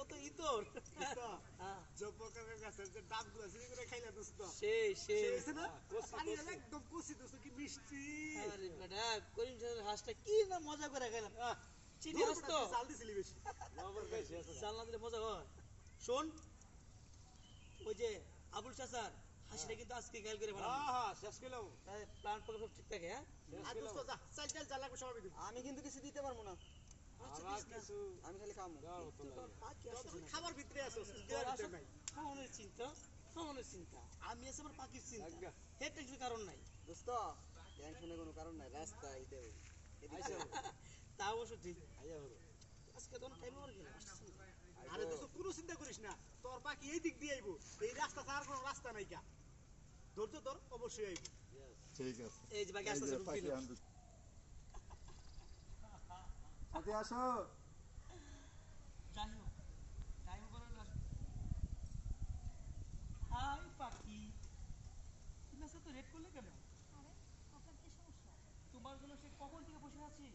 কত ইতর হ্যাঁ, গাছের যে ডাবগুলো আছে এগুলো খাইলে দোস্ত। সেই সেই না? পানি একদম কষি দোস্ত কি মিষ্টি। আরে বেটা করিম সাহেবের হাঁসটা কি না মজা করে খেলাম চিনি হাঁস তো জাল দিছিলি বেশি। জাল না? দিলে মজা হয়। শোন ওই যে আবুল চাচার হাসিটা কিন্তু আজকে খেয়াল করে ভালো শেষ করলাম প্ল্যান প্রোগ্রাম সব ঠিক থাকে হ্যাঁ? আর দোস্ত যা চাল চাল যা লাগবে সবাই আমি কিন্তু কিছু দিতে পারব না। আমি খালি না। খাবার কোনো চিন্তা করিস না তোর পাখি এই দিক দিয়ে আইবো এই রাস্তা ছাড়ার কোনো রাস্তা নাই কা ধৈর্য তোর অবশ্যই আইবো ঠিক আছে এই যে বাকি আসতে পাখি আসো। যাই হোক যাই হোক না। হাই পাখি। তুমি তো রেড করলে কেন? আরে আপনার কি সমস্যা তোমার জন্য সে কখন থেকে বসে আছি?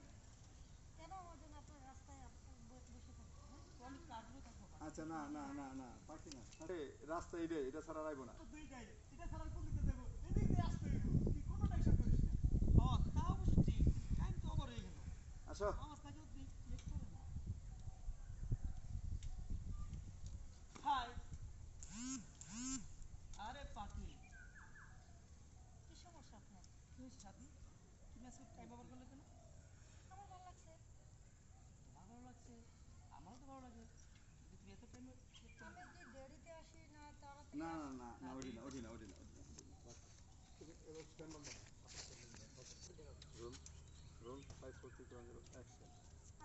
কেন আমার জন্য আপনার রাস্তায় বসে থাকতে হ্যাঁ? আমি কাজও থাকব আচ্ছা না না না না পাখি না। আরে রাস্তা এইটাই এটা ছাড়া রাখব না। দুইটাই এটা ছাড়া কোন দিকে দেবো এদিক দিয়ে আসতে হইবো। তুই কোনো টেনশন করিস না। ও তা অবশ্য ঠিক টাইম তো ওভার হয়ে গেল। আসো আমার কাছে লেট করে না হাই আরে পাখি কি সমস্যা আপনার কি হয়েছে সাথী তুমি আজকে টাইম ওভার করলে কেন আমার ভালো লাগছে আমার ভালো লাগছে আমারও তো ভালো লাগে কিন্তু তুমি এত টাইম আমি যে দেরিতে আসি না তাড়াতাড়ি না ওঠি না ওঠি না ওঠি না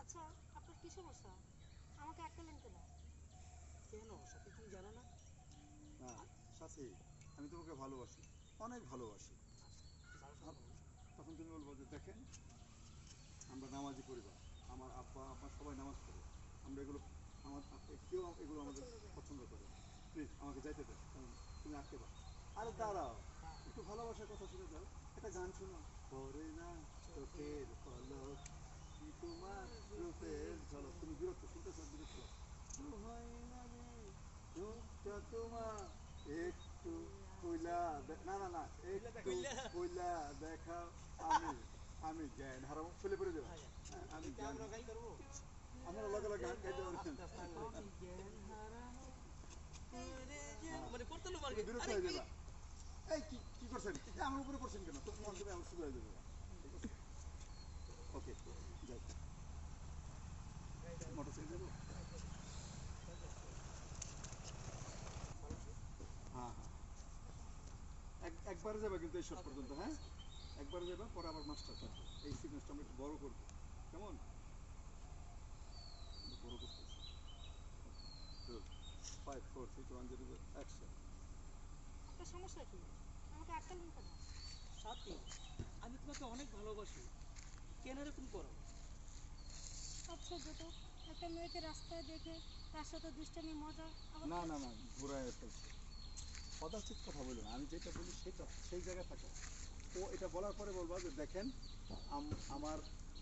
আচ্ছা আপনার কি সমস্যা? আমাকে আটকালেন কেন? কেন সাথী তুমি জানো না? না সাথী আমি তোমাকে ভালোবাসি অনেক ভালোবাসি। তখন তুমি বলব যে দেখেন আমরা নামাজি পরিবার আমার আব্বা আমার সবাই নামাজ পড়ে। আমরা এগুলো আমার কেউ এগুলো আমাদের পছন্দ করে প্লিজ আমাকে যাইতে কারণ তুমি আটকে পাও আরে দাঁড়াও একটু ভালোবাসার কথা শুনে যাও। একটা গান শোনো। পরে না চোখের পলক তোমার রূপের ঝলক? তুমি বিরক্ত শুনতে চাও বিরক্ত হয় না রে চোখটা তোমার একটু কইলা না না না একটু কইলা দেখাও। আমি আমি জ্ঞান হারাবো। ফেলে পড়ে দেবো। আমি জ্ঞান আমরা লগে লগে গান গাইতে পারছেন মানে করতে না পারবে বিরক্ত যাবা এই কি কি করছেন? আমার উপরে করছেন কেন? তো মন থেকে আমার শুরু হয়ে যাবে। ওকে যাই। যাব হ্যাঁ হ্যাঁ। একবারে যাবে কিন্তু এই শট পর্যন্ত হ্যাঁ? একবারে যাবে পরে আবার মাস্টার থাকবে এই সিকোয়েন্সটা আমরা একটু বড় করব। কেমন বড় করতেছি five four three two one zero action আপনার সমস্যা কি? আমাকে আটকালেন কেন সাথী আমি তোমাকে অনেক ভালোবাসি। কেন এরকম করো? আচ্ছা যেত একটা মেয়েকে রাস্তায় দেখে তার সাথে দুষ্টামি মজা না না না ঘুরায় ফেলছে পদার্থিক কথা বলুন আমি যেটা বলি সেটা সেই জায়গায় থাকে। ও এটা বলার পরে বলব যে দেখেন আম- আমার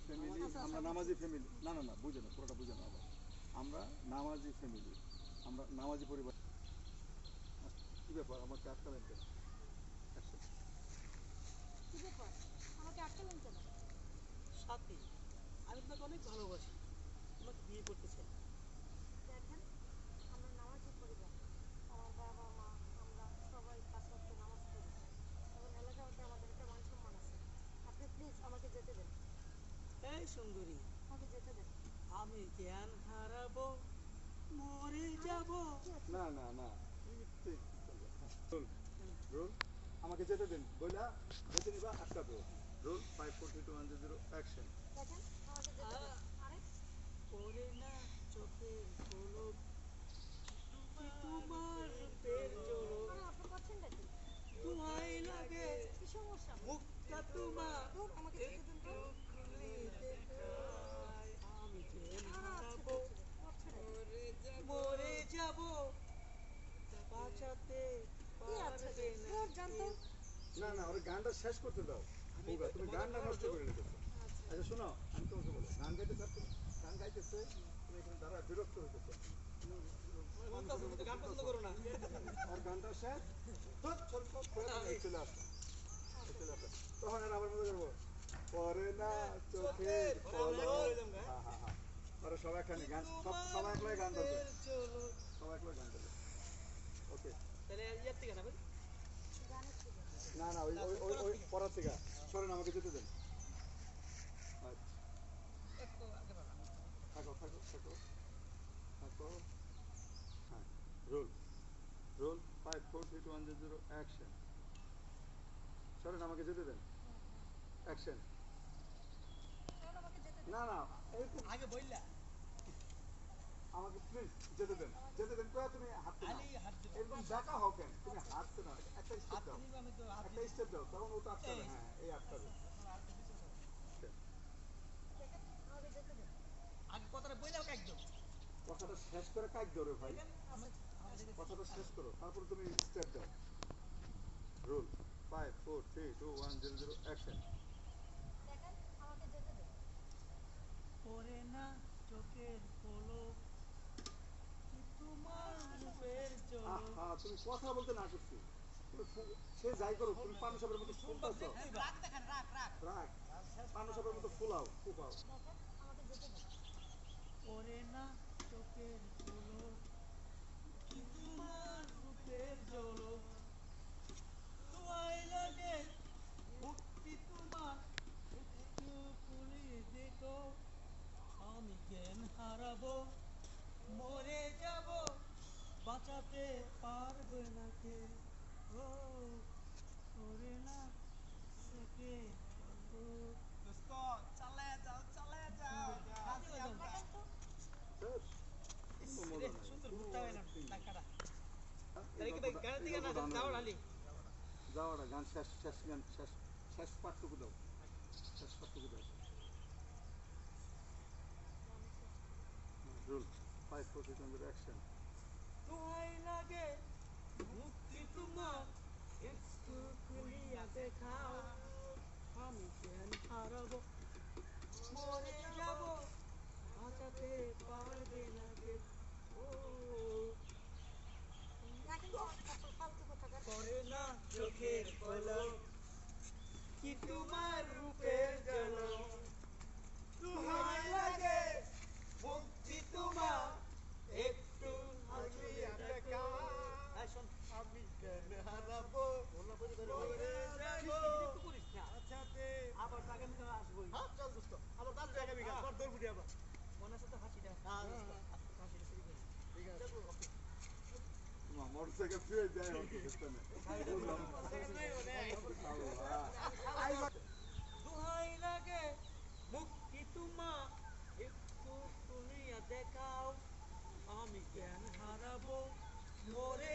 ফ্যামিলি আমরা নামাজি ফ্যামিলি না না না বুঝে না পুরোটা বুঝে না আবার। আমরা নামাজি ফ্যামিলি আমরা নামাজি পরিবার। কী ব্যাপার? আমাকে আটকালেন কেন. কি ব্যাপার? আমাকে আটকালেন কেন? সাথী আমি তোমাকে অনেক ভালোবাসি। তোমাকে বিয়ে করতে চাই। দেখেন আমরা নামাজি পরিবার। আমার বাবা মা আমরা সবাই পাঁচ ওয়াক্ত নামাজ পড়ি। এবং এলাকাতে আমাদের একটা মান সম্মান আছে। আপনি প্লিজ আমাকে যেতে দেন। এই সুন্দরী আমাকে যেতে দেন। আমি জ্ঞান হারাবো। মরে যাব। না না না। রোল আমাকে যেতে দিন। বইলা যেতে নিবা আটকাবে roll five four three two one zero action পরে না চোখের পলক কি তোমার জলক তোমায় লাগে কি মুখটা তোমার আমাকে যেতে দিন তো খুলে দেখায় আমি জ্ঞান আচ্ছা, হারাবো করছেন এটা। মরে যাব বাঁচাতে কি আছে পারবে না ধুর, জান তো না না ওর গানটা শেষ করতে দাও বুবা, তুমি গানটা নষ্ট করে রেখেছো আচ্ছা শোনো আমি তোমাকে বলি গান গাইতে চাচ্ছ গান গাইতেছে তুমি এখানে দাঁড়া বিরক্ত হইতেছো বলতে আছে, তুমি তো গান পছন্দ করো না আর গানটা শেষ চল, তখন আর আবার মনে করব পরে না চোখের হ্যাঁ হ্যাঁ হ্যাঁ সবাই গান সব সবাই একলাই গান ধরবে সবাই একলাই গান ধরবে ওকে না না ওই ওই পড়ার থেকে সরেন আমাকে যেতে দেন থাকো থাকো থাকো থাকো হ্যাঁ roll five four three two one zero zero action সরেন আমাকে যেতে দেন? অ্যাকশন চল আমাকে যেতে দিন না না আগে বললা আমাকে প্লিজ যেতে দেন। যেতে দেন কয়া তুমি হাঁটতে না? আলি হাত দিবো একদম দেখা হোক কেন? তুমি হাঁটতে না? একটা স্টেপ দাও। দিবো আমি তো হাত একটা স্টেপ দাও তখন ওটা আটকাবে। হ্যাঁ এই আটকাবে। দেখেন আমাকে যেতে দিন আগে কথাটা শেষ করে কাজ ধরে ভাই? কথাটা শেষ করো তারপর তুমি স্টেপ দাও roll five four three two one zero zero action দেখেন আমাকে যেতে দিন পরে না চোখের পলক তোমার রূপের জল আহা তুমি কথা বলতে না করছি। সে যাই করো তুমি পানু সাপের মতো রাগ রাগ রাখ পানু সাপের মতো ফুলাও ফুপাও। দেখেন আমাকে যেতে দিন পরে না চোখের পলক কি তোমার রূপের ঝলক তোমায় লাগে মুক্তি তোমার একটু খুলে দেখো আমি জ্ঞান হারাবো মরে যাব বাঁচাতে পারবে না কে ও করে না সেকে দোস্ত চালায় যাও চালায় যাও দেখেন তো শেষ কোনো মজা নাই। সুন্দর ঘুরতে হয় না টাকাটা এই তাহলে কি গল্পটা- গানের এই দিকে না গল্পটা যাও আমরা- ডালি যাও ওটা গান শেষ শেষ পাঠটুকু দাও। শেষ পাঠটুকু দাও। Roll five three two action দোহাই লাগে মুক্তি তোমার একটু খুলিয়া দেখাও। আমি জ্ঞান হারাবো? মরে যাব, বাঁচাতে পারবে না কে ও দেখেন তো কত ফালতু কথা বলেন। করে না চোখের পলক কি তোমার রূপের ঝলক দোহাই লাগে মুক্তি তোমার একটু হাসিয়া দেখাও এই শোন আমি কেন হারাবো মরে যাব আবার আগামী কাল আসবোই হ্যাঁ চল দোস্ত আবার তার জায়গা বিঘা তোর দৌড় বুড়ি আবার মনে আছে তো হাসিটা হ্যাঁ, দোস্ত। আজকে হাসিটা শুরু করি ঠিক আছে তোমার মোটরসাইকেল ফিরে যায় একটু তুলিয়া দেখাও আমি জ্ঞান হারাবো মরে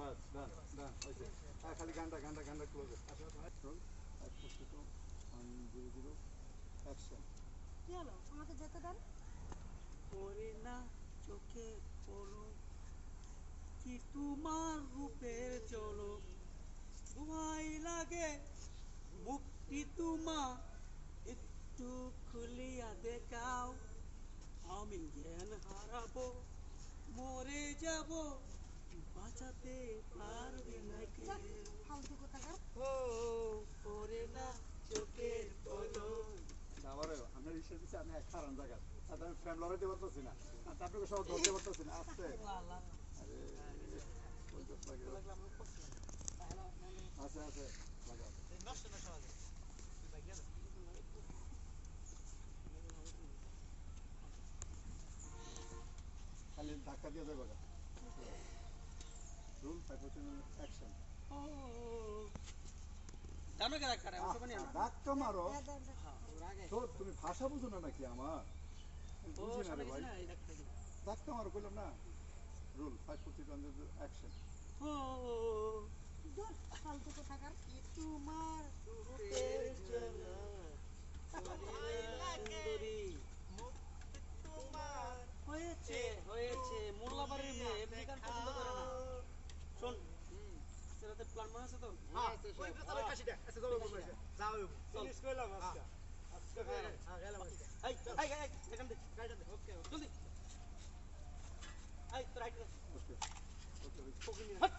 বাস ডান ডান ওকে হ্যাঁ খালি গানটা গানটা গানটা ক্লোজ জিরো জিরো অ্যাকশন কি হলো? আমাকে যেতে দেন? ওরে না চোখে পলক কি তোমার রূপের চলক দোহাই লাগে। মুক্তি তোমার একটু খুলিয়া দেখাও। আমি জ্ঞান হারাবো মরে যাব। বাঁচাতে পারবে না কেউ ফালতু কোথাকার ও পরে না চোখের পলক আমার আমি এক হারান জায়গা। তাতে আমি ফ্রেম লড়াইতে পারতেছি না। আর সব ধরতে পারতেছি না আসতে। আছে আছে নষ্ট নষ্ট হবে খালি ধাক্কা দিয়ে যাবে মারো। হ্যাঁ। তো তুমি ভাষা বুঝো না নাকি আমার? বুঝি না রে ভাই। মারো কইলাম না। রুল ফাইভ পার্সেন্ট অ্যাকশন ও। দূর, ফালতু কোথাকার। তোমার সুন্দরী তোমার হয়েছে হয়েছে মোল্লাবাড়ির মেয়ে এমনি গান পছন্দ করে না শোন সেটাতে প্ল্যান মনে আছে তো ওই কথা কাশিটা আচ্ছা যাও বলব যাও ফিনিশ করলাম আজকে আজকে হ্যাঁ গেলাম আজকে এই এই এই এখান থেকে গাড়িটা দে ওকে জলদি এই তোর আইটা ওকে ওকে হাট